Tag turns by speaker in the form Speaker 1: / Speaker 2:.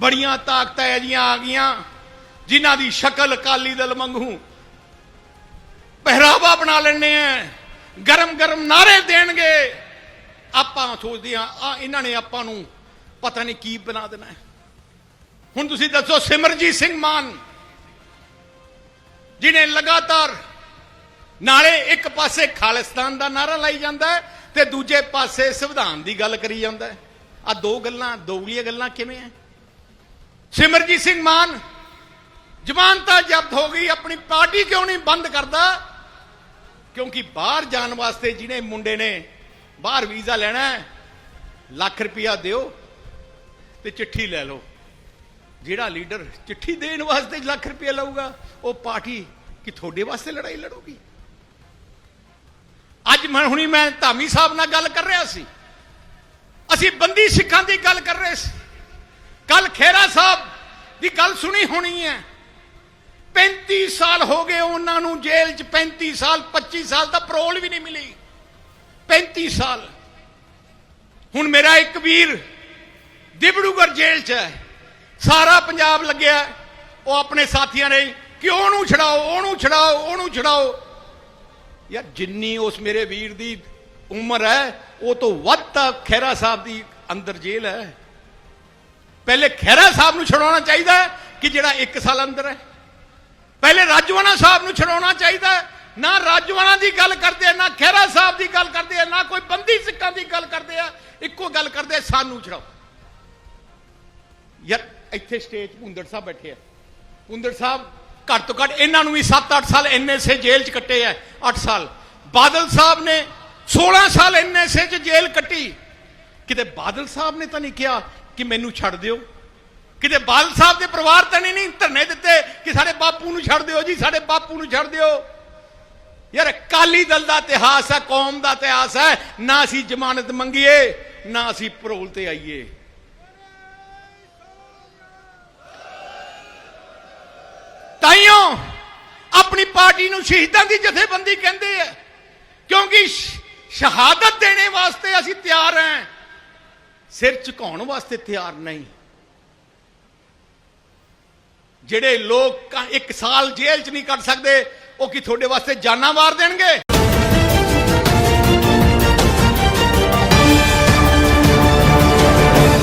Speaker 1: ਬੜੀਆਂ ਤਾਕਤਾਂ ਐਜੀਆਂ ਆ ਗਈਆਂ, ਜਿਨ੍ਹਾਂ ਦੀ ਸ਼ਕਲ ਅਕਾਲੀ ਦਲ ਮੰਗੂ ਪਹਿਰਾਵਾ ਬਣਾ ਲੈਣੇ ਆ ਗਰਮ ਗਰਮ ਨਾਰੇ ਦੇਣਗੇ। ਆਪਾਂ ਸੋਚਦੇ ਆ ਆ ਇਹਨਾਂ ਨੇ ਆਪਾਂ ਨੂੰ ਪਤਾ ਨਹੀਂ ਕੀ ਬਣਾ ਦੇਣਾ ਹੁਣ ਤੁਸੀਂ ਦੱਸੋ ਸਿਮਰਜੀਤ ਸਿੰਘ ਮਾਨ ਜਿਨੇ ਲਗਾਤਾਰ ਨਾਲੇ ਇੱਕ ਪਾਸੇ ਖਾਲਿਸਤਾਨ ਦਾ ਨਾਰਾ ਲਾਈ ਜਾਂਦਾ ਹੈ ਤੇ ਦੂਜੇ ਪਾਸੇ ਸੰਵਿਧਾਨ ਦੀ ਗੱਲ ਕਰੀ ਜਾਂਦਾ ਹੈ। ਆ ਦੋ ਗੱਲਾਂ ਦੋਗਲੀਆਂ ਗੱਲਾਂ ਕਿਵੇਂ ਹੈ? ਸਿਮਰਜੀਤ ਸਿੰਘ ਮਾਨ ਜ਼ਮਾਨਤਾਂ ਜ਼ਬਤ ਹੋ ਗਈ, ਆਪਣੀ ਪਾਰਟੀ ਕਿਉਂ ਨਹੀਂ ਬੰਦ ਕਰਦਾ? ਕਿਉਂਕਿ ਬਾਹਰ ਜਾਣ ਵਾਸਤੇ ਜਿਹਨੇ ਮੁੰਡੇ ਨੇ ਬਾਹਰ ਵੀਜ਼ਾ ਲੈਣਾ ਹੈ, ਲੱਖ ਰੁਪਇਆ ਦਿਓ ਤੇ ਚਿੱਠੀ ਲੈ ਲਓ। ਜਿਹੜਾ ਲੀਡਰ ਚਿੱਠੀ ਦੇਣ ਵਾਸਤੇ ਲੱਖ ਰੁਪਇਆ ਲਊਗਾ, ਉਹ ਪਾਰਟੀ ਕਿ ਤੁਹਾਡੇ ਵਾਸਤੇ ਲੜਾਈ ਲੜੂਗੀ? ਅੱਜ ਮੈਂ ਹੁਣੀ ਮੈਂ ਧਾਮੀ ਸਾਹਿਬ ਨਾਲ ਗੱਲ ਕਰ ਰਿਹਾ ਸੀ। ਅਸੀਂ ਬੰਦੀ ਸਿੱਖਾਂ ਦੀ ਗੱਲ ਕਰ ਰਹੇ ਸੀ। ਕੱਲ ਖੇਰਾ ਸਾਹਿਬ ਦੀ ਗੱਲ ਸੁਣੀ ਹੋਣੀ ਹੈ। 35 ਸਾਲ ਹੋ ਗਏ ਉਹਨਾਂ ਨੂੰ ਜੇਲ੍ਹ 'ਚ 35 ਸਾਲ 25 ਸਾਲ ਦਾ ਪਰੋਲ ਵੀ ਨਹੀਂ ਮਿਲੀ। 35 ਸਾਲ। ਹੁਣ ਮੇਰਾ ਇੱਕ ਵੀਰ ਦਿਬੜੂਗੜ ਜੇਲ੍ਹ 'ਚ ਹੈ। ਸਾਰਾ ਪੰਜਾਬ ਲੱਗਿਆ ਉਹ ਆਪਣੇ ਸਾਥੀਆਂ ਨੇ ਕਿ ਉਹਨੂੰ ਛਡਾਓ ਉਹਨੂੰ ਛਡਾਓ ਉਹਨੂੰ ਛਡਾਓ। ਯਾਰ ਜਿੰਨੀ ਉਸ ਮੇਰੇ ਵੀਰ ਦੀ ਉਮਰ ਹੈ, ਉਹ ਤੋਂ ਵੱਧ ਤਾਂ ਖਹਿਰਾ ਸਾਹਿਬ ਦੀ ਅੰਦਰ ਜੇਲ੍ਹ ਹੈ। ਪਹਿਲੇ ਖਹਿਰਾ ਸਾਹਿਬ ਨੂੰ ਛਡਾਉਣਾ ਚਾਹੀਦਾ ਹੈ ਕਿ ਜਿਹੜਾ 1 ਸਾਲ ਅੰਦਰ ਹੈ? ਪਹਿਲੇ ਰਾਜਵਾਨਾ ਸਾਹਿਬ ਨੂੰ ਛਡਾਉਣਾ ਚਾਹੀਦਾ ਹੈ। ਨਾ ਰਾਜਵਾਨਾ ਦੀ ਗੱਲ ਕਰਦੇ ਆ ਨਾ ਖਹਿਰਾ ਸਾਹਿਬ ਦੀ ਗੱਲ ਕਰਦੇ ਆ ਨਾ ਕੋਈ ਬੰਦੀ ਸਿੱਖਾਂ ਦੀ ਗੱਲ ਕਰਦੇ ਆ। ਇੱਕੋ ਗੱਲ ਕਰਦੇ ਸਾਨੂੰ ਛਡਾਓ। ਯਾਰ, ਇੱਥੇ ਸਟੇਜ ਭੁੰਦੜ ਸਾਹਿਬ ਬੈਠੇ ਆ। ਭੁੰਦੜ ਸਾਹਿਬ ਘੱਟ ਤੋਂ ਘੱਟ ਇਹਨਾਂ ਨੂੰ ਵੀ 7-8 ਸਾਲ ਐਨਐਸਏ ਜੇਲ੍ਹ 'ਚ ਕੱਟੇ ਆ 8 ਸਾਲ। ਬਾਦਲ ਸਾਹਿਬ ਨੇ 16 ਸਾਲ ਐਨਐਸਏ 'ਚ ਜੇਲ੍ਹ ਕੱਟੀ। ਕਿਤੇ ਬਾਦਲ ਸਾਹਿਬ ਨੇ ਤਾਂ ਨਹੀਂ ਕਿਹਾ ਕਿ ਮੈਨੂੰ ਛੱਡ ਦਿਓ। ਕਿਤੇ ਬਾਦਲ ਸਾਹਿਬ ਦੇ ਪਰਿਵਾਰ ਤਾਂ ਨਹੀਂ ਨਹੀਂ ਧਰਨੇ ਦਿੱਤੇ ਕਿ ਸਾਡੇ ਬਾਪੂ ਨੂੰ ਛੱਡ ਦਿਓ ਜੀ, ਸਾਡੇ ਬਾਪੂ ਨੂੰ ਛੱਡ ਦਿਓ। ਯਾਰ, ਅਕਾਲੀ ਦਲ ਦਾ ਇਤਿਹਾਸ ਹੈ, ਕੌਮ ਦਾ ਇਤਿਹਾਸ ਹੈ। ਨਾ ਅਸੀਂ ਜ਼ਮਾਨਤ ਮੰਗੀਏ, ਨਾ ਅਸੀਂ ਪਰੋਲ ਤੇ ਆਈਏ। ਤਾਈਓ, ਆਪਣੀ ਪਾਰਟੀ ਨੂੰ ਸ਼ਹੀਦਾਂ ਦੀ ਜਥੇਬੰਦੀ ਕਹਿੰਦੇ ਆ। ਕਿਉਂਕਿ ਸ਼ਹਾਦਤ ਦੇਣੇ ਵਾਸਤੇ ਅਸੀਂ ਤਿਆਰ ਹਾਂ। ਸਿਰ ਝੁਕਾਉਣ ਵਾਸਤੇ ਤਿਆਰ ਨਹੀਂ। ਜਿਹੜੇ ਲੋਕ ਇੱਕ ਸਾਲ ਜੇਲ੍ਹ 'ਚ ਨਹੀਂ ਕੱਟ ਸਕਦੇ, ਉਹ ਕੀ ਤੁਹਾਡੇ ਵਾਸਤੇ ਜਾਨਾਂ ਮਾਰ ਦੇਣਗੇ?